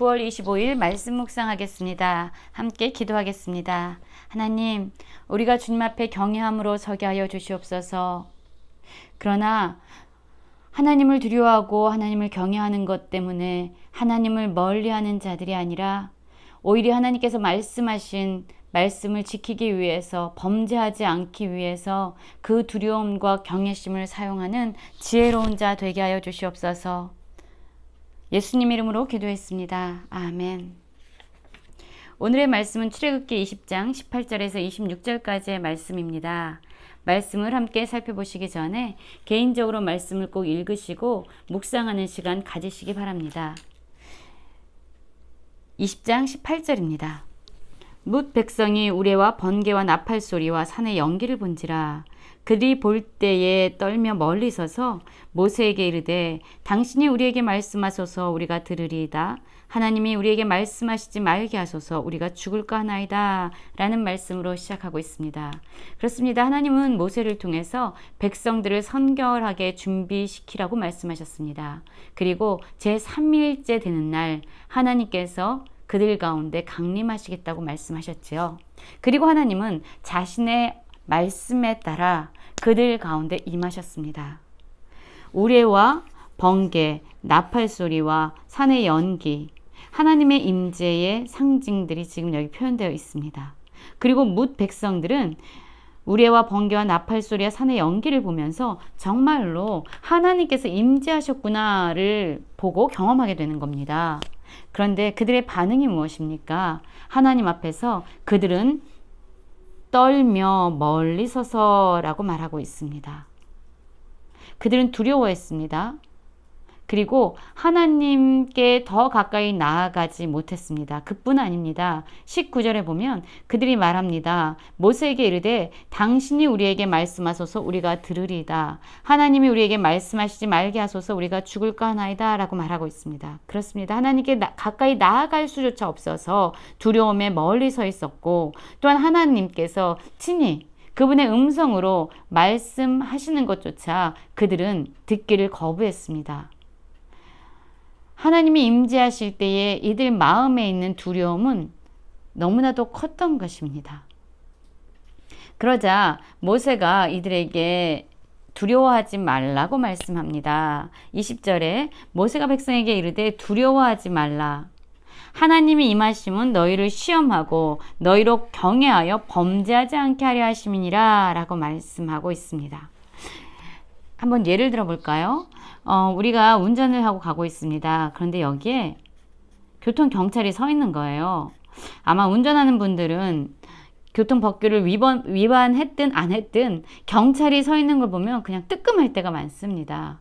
9월 25일 말씀 묵상하겠습니다. 함께 기도하겠습니다. 하나님, 우리가 주님 앞에 경외함으로 서게 하여 주시옵소서. 그러나 하나님을 두려워하고 하나님을 경외하는 것 때문에 하나님을 멀리하는 자들이 아니라 오히려 하나님께서 말씀하신 말씀을 지키기 위해서 범죄하지 않기 위해서 그 두려움과 경외심을 사용하는 지혜로운 자 되게 하여 주시옵소서. 예수님 이름으로 기도했습니다. 아멘. 오늘의 말씀은 출애굽기 20장 18절에서 26절까지의 말씀입니다. 말씀을 함께 살펴보시기 전에 개인적으로 말씀을 꼭 읽으시고 묵상하는 시간 가지시기 바랍니다. 20장 18절입니다. 뭇 백성이 우레와 번개와 나팔 소리와 산의 연기를 본지라 그들이 볼 때에 떨며 멀리 서서 모세에게 이르되 당신이 우리에게 말씀하소서 우리가 들으리이다 하나님이 우리에게 말씀하시지 말게 하소서 우리가 죽을까 하나이다 라는 말씀으로 시작하고 있습니다. 그렇습니다. 하나님은 모세를 통해서 백성들을 선결하게 준비시키라고 말씀하셨습니다. 그리고 제3일째 되는 날 하나님께서 그들 가운데 강림하시겠다고 말씀하셨지요. 그리고 하나님은 자신의 말씀에 따라 그들 가운데 임하셨습니다. 우레와 번개, 나팔 소리와 산의 연기, 하나님의 임재의 상징들이 지금 여기 표현되어 있습니다. 그리고 뭇 백성들은 우레와 번개와 나팔 소리와 산의 연기를 보면서 정말로 하나님께서 임재하셨구나를 보고 경험하게 되는 겁니다. 그런데 그들의 반응이 무엇입니까? 하나님 앞에서 그들은 떨며 멀리 서서라고 말하고 있습니다. 그들은 두려워했습니다. 그리고 하나님께 더 가까이 나아가지 못했습니다. 그뿐 아닙니다. 19절에 보면 그들이 말합니다. 모세에게 이르되 당신이 우리에게 말씀하소서 우리가 들으리다. 하나님이 우리에게 말씀하시지 말게 하소서 우리가 죽을까 하나이다 라고 말하고 있습니다. 그렇습니다. 하나님께 나, 가까이 나아갈 수조차 없어서 두려움에 멀리 서 있었고 또한 하나님께서 친히 그분의 음성으로 말씀하시는 것조차 그들은 듣기를 거부했습니다. 하나님이 임재하실 때에 이들 마음에 있는 두려움은 너무나도 컸던 것입니다. 그러자 모세가 이들에게 두려워하지 말라고 말씀합니다. 20절에 모세가 백성에게 이르되 두려워하지 말라. 하나님이 임하심은 너희를 시험하고 너희로 경외하여 범죄하지 않게 하려 하심이니라 라고 말씀하고 있습니다. 한번 예를 들어 볼까요? 어, 우리가 운전을 하고 가고 있습니다. 그런데 여기에 교통 경찰이 서 있는 거예요. 아마 운전하는 분들은 교통 법규를 위반, 위반했든 안 했든 경찰이 서 있는 걸 보면 그냥 뜨끔할 때가 많습니다.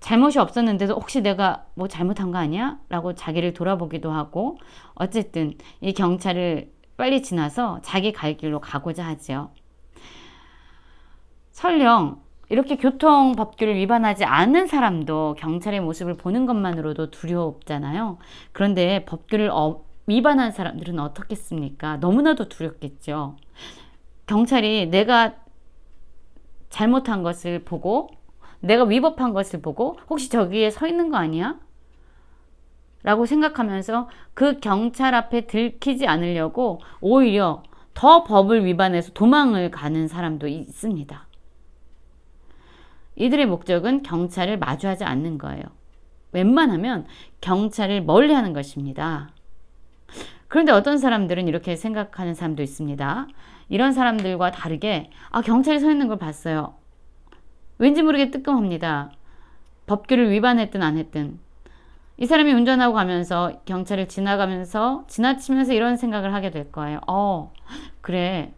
잘못이 없었는데도 혹시 내가 뭐 잘못한 거 아니야? 라고 자기를 돌아보기도 하고 어쨌든 이 경찰을 빨리 지나서 자기 갈 길로 가고자 하지요. 설령 이렇게 교통 법규를 위반하지 않은 사람도 경찰의 모습을 보는 것만으로도 두렵잖아요. 그런데 법규를 어, 위반한 사람들은 어떻겠습니까? 너무나도 두렵겠죠. 경찰이 내가 잘못한 것을 보고 내가 위법한 것을 보고 혹시 저기에 서 있는 거 아니야? 라고 생각하면서 그 경찰 앞에 들키지 않으려고 오히려 더 법을 위반해서 도망을 가는 사람도 있습니다. 이들의 목적은 경찰을 마주하지 않는 거예요. 웬만하면 경찰을 멀리 하는 것입니다. 그런데 어떤 사람들은 이렇게 생각하는 사람도 있습니다. 이런 사람들과 다르게, 아, 경찰이 서 있는 걸 봤어요. 왠지 모르게 뜨끔합니다. 법규를 위반했든 안 했든. 이 사람이 운전하고 가면서 경찰을 지나가면서 지나치면서 이런 생각을 하게 될 거예요. 어, 그래.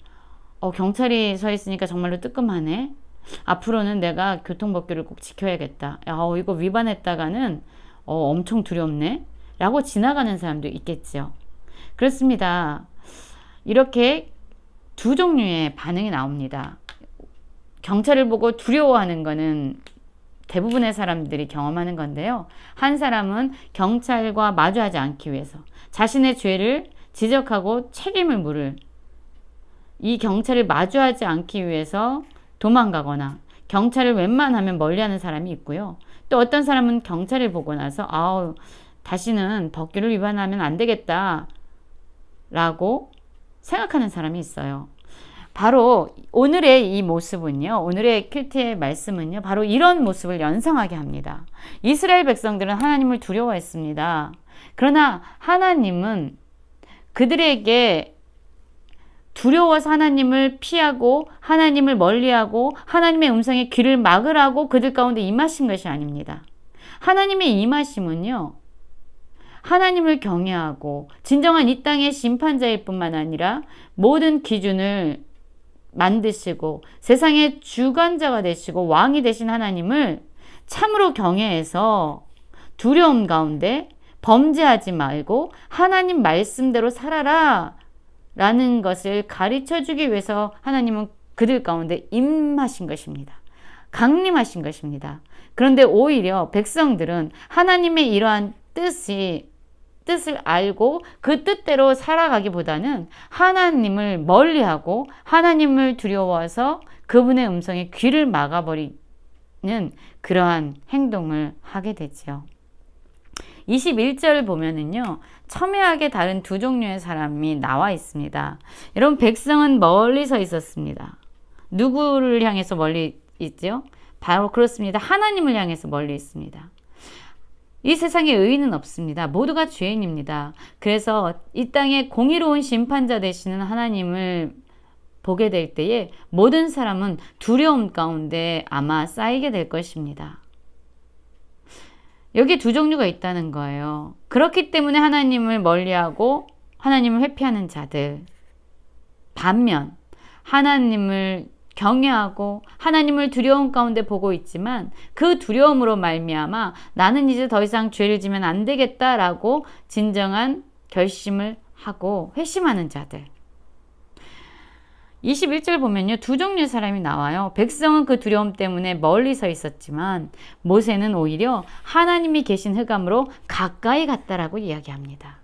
어, 경찰이 서 있으니까 정말로 뜨끔하네. 앞으로는 내가 교통법규를 꼭 지켜야겠다. 어, 이거 위반했다가는 어, 엄청 두렵네. 라고 지나가는 사람도 있겠죠. 그렇습니다. 이렇게 두 종류의 반응이 나옵니다. 경찰을 보고 두려워하는 거는 대부분의 사람들이 경험하는 건데요. 한 사람은 경찰과 마주하지 않기 위해서 자신의 죄를 지적하고 책임을 물을 이 경찰을 마주하지 않기 위해서 도망가거나 경찰을 웬만하면 멀리하는 사람이 있고요. 또 어떤 사람은 경찰을 보고 나서 아우 다시는 법규를 위반하면 안 되겠다. 라고 생각하는 사람이 있어요. 바로 오늘의 이 모습은요, 오늘의 큐티의 말씀은요, 바로 이런 모습을 연상하게 합니다. 이스라엘 백성들은 하나님을 두려워했습니다. 그러나 하나님은 그들에게 두려워서 하나님을 피하고 하나님을 멀리하고 하나님의 음성에 귀를 막으라고 그들 가운데 임하신 것이 아닙니다. 하나님의 임하심은요. 하나님을 경외하고 진정한 이 땅의 심판자일 뿐만 아니라 모든 기준을 만드시고 세상의 주관자가 되시고 왕이 되신 하나님을 참으로 경외해서 두려움 가운데 범죄하지 말고 하나님 말씀대로 살아라 라는 것을 가르쳐 주기 위해서 하나님은 그들 가운데 임하신 것입니다. 강림하신 것입니다. 그런데 오히려 백성들은 하나님의 이러한 뜻이 뜻을 알고 그 뜻대로 살아가기보다는 하나님을 멀리하고 하나님을 두려워서 그분의 음성에 귀를 막아버리는 그러한 행동을 하게 되지요. 21절을 보면은요, 첨예하게 다른 두 종류의 사람이 나와 있습니다. 여러분, 백성은 멀리 서 있었습니다. 누구를 향해서 멀리 있죠? 바로 그렇습니다. 하나님을 향해서 멀리 있습니다. 이 세상에 의인은 없습니다. 모두가 죄인입니다. 그래서 이 땅에 공의로운 심판자 되시는 하나님을 보게 될 때에 모든 사람은 두려움 가운데 아마 쌓이게 될 것입니다. 여기 두 종류가 있다는 거예요. 그렇기 때문에 하나님을 멀리하고 하나님을 회피하는 자들. 반면 하나님을 경외하고 하나님을 두려움 가운데 보고 있지만 그 두려움으로 말미암아 나는 이제 더 이상 죄를 지면 안 되겠다라고 진정한 결심을 하고 회심하는 자들. 21절 보면요. 두 종류의 사람이 나와요. 백성은 그 두려움 때문에 멀리 서 있었지만 모세는 오히려 하나님이 계신 흑암으로 가까이 갔다라고 이야기합니다.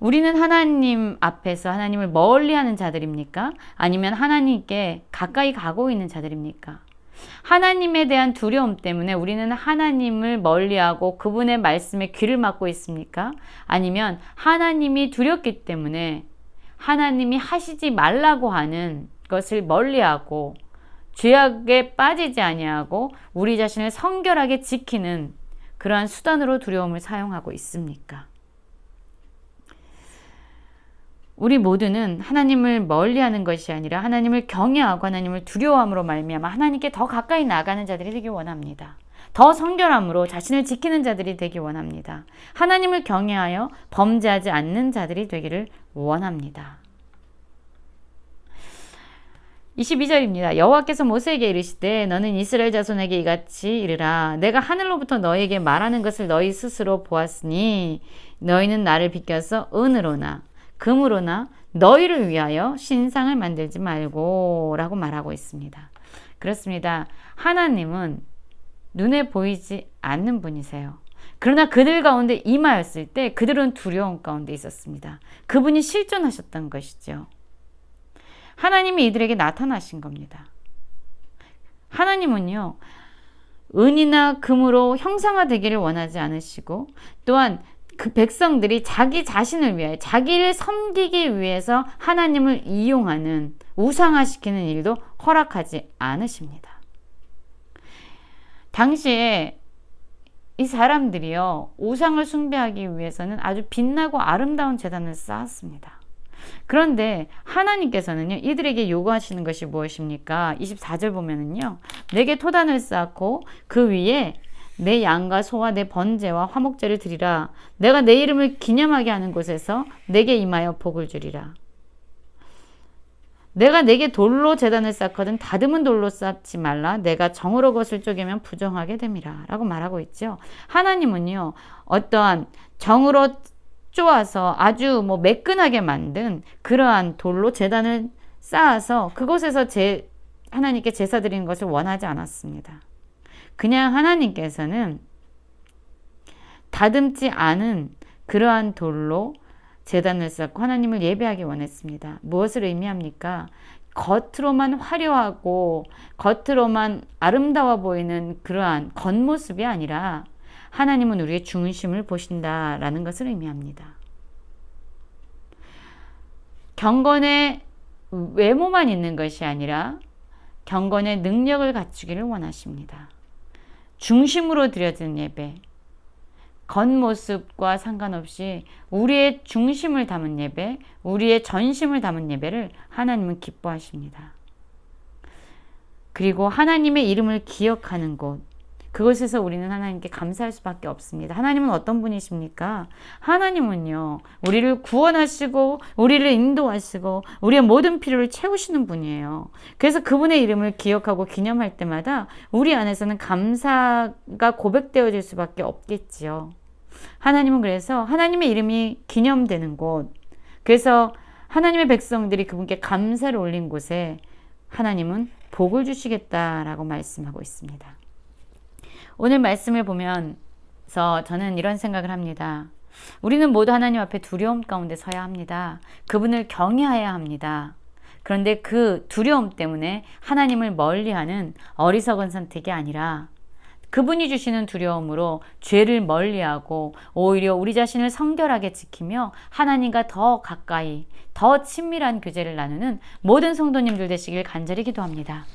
우리는 하나님 앞에서 하나님을 멀리 하는 자들입니까? 아니면 하나님께 가까이 가고 있는 자들입니까? 하나님에 대한 두려움 때문에 우리는 하나님을 멀리하고 그분의 말씀에 귀를 막고 있습니까? 아니면 하나님이 두렵기 때문에 하나님이 하시지 말라고 하는 것을 멀리하고 죄악에 빠지지 아니하고 우리 자신을 성결하게 지키는 그러한 수단으로 두려움을 사용하고 있습니까? 우리 모두는 하나님을 멀리하는 것이 아니라 하나님을 경외하고 하나님을 두려워함으로 말미암아 하나님께 더 가까이 나가는 자들이 되기 원합니다. 더 성결함으로 자신을 지키는 자들이 되기 원합니다. 하나님을 경외하여 범죄하지 않는 자들이 되기를 원합니다. 22절입니다. 여호와께서 모세에게 이르시되 너는 이스라엘 자손에게 이같이 이르라 내가 하늘로부터 너에게 말하는 것을 너희 스스로 보았으니 너희는 나를 비껴서 은으로나 금으로나 너희를 위하여 신상을 만들지 말고 라고 말하고 있습니다. 그렇습니다. 하나님은 눈에 보이지 않는 분이세요. 그러나 그들 가운데 임하였을 때 그들은 두려움 가운데 있었습니다. 그분이 실존하셨던 것이죠. 하나님이 이들에게 나타나신 겁니다. 하나님은요, 은이나 금으로 형상화되기를 원하지 않으시고 또한 그 백성들이 자기 자신을 위하여 자기를 섬기기 위해서 하나님을 이용하는 우상화시키는 일도 허락하지 않으십니다. 당시에 이 사람들이요 우상을 숭배하기 위해서는 아주 빛나고 아름다운 재단을 쌓았습니다. 그런데 하나님께서는요 이들에게 요구하시는 것이 무엇입니까? 24절 보면은요 내게 토단을 쌓고 그 위에 내 양과 소와 내 번제와 화목제를 드리라. 내가 내 이름을 기념하게 하는 곳에서 내게 임하여 복을 주리라. 내가 내게 돌로 재단을 쌓거든 다듬은 돌로 쌓지 말라. 내가 정으로 것을 쪼개면 부정하게 됨이라. 라고 말하고 있죠. 하나님은요, 어떠한 정으로 쪼아서 아주 뭐 매끈하게 만든 그러한 돌로 재단을 쌓아서 그곳에서 제, 하나님께 제사 드리는 것을 원하지 않았습니다. 그냥 하나님께서는 다듬지 않은 그러한 돌로 재단을 쌓고 하나님을 예배하기 원했습니다. 무엇을 의미합니까? 겉으로만 화려하고 겉으로만 아름다워 보이는 그러한 겉모습이 아니라 하나님은 우리의 중심을 보신다라는 것을 의미합니다. 경건의 외모만 있는 것이 아니라 경건의 능력을 갖추기를 원하십니다. 중심으로 드려지는 예배, 겉모습과 상관없이 우리의 중심을 담은 예배, 우리의 전심을 담은 예배를 하나님은 기뻐하십니다. 그리고 하나님의 이름을 기억하는 곳, 그것에서 우리는 하나님께 감사할 수밖에 없습니다. 하나님은 어떤 분이십니까? 하나님은요, 우리를 구원하시고, 우리를 인도하시고, 우리의 모든 필요를 채우시는 분이에요. 그래서 그분의 이름을 기억하고 기념할 때마다 우리 안에서는 감사가 고백되어질 수밖에 없겠지요. 하나님은 그래서 하나님의 이름이 기념되는 곳, 그래서 하나님의 백성들이 그분께 감사를 올린 곳에 하나님은 복을 주시겠다라고 말씀하고 있습니다. 오늘 말씀을 보면서 저는 이런 생각을 합니다. 우리는 모두 하나님 앞에 두려움 가운데 서야 합니다. 그분을 경외해야 합니다. 그런데 그 두려움 때문에 하나님을 멀리하는 어리석은 선택이 아니라 그분이 주시는 두려움으로 죄를 멀리하고 오히려 우리 자신을 성결하게 지키며 하나님과 더 가까이, 더 친밀한 교제를 나누는 모든 성도님들 되시길 간절히 기도합니다.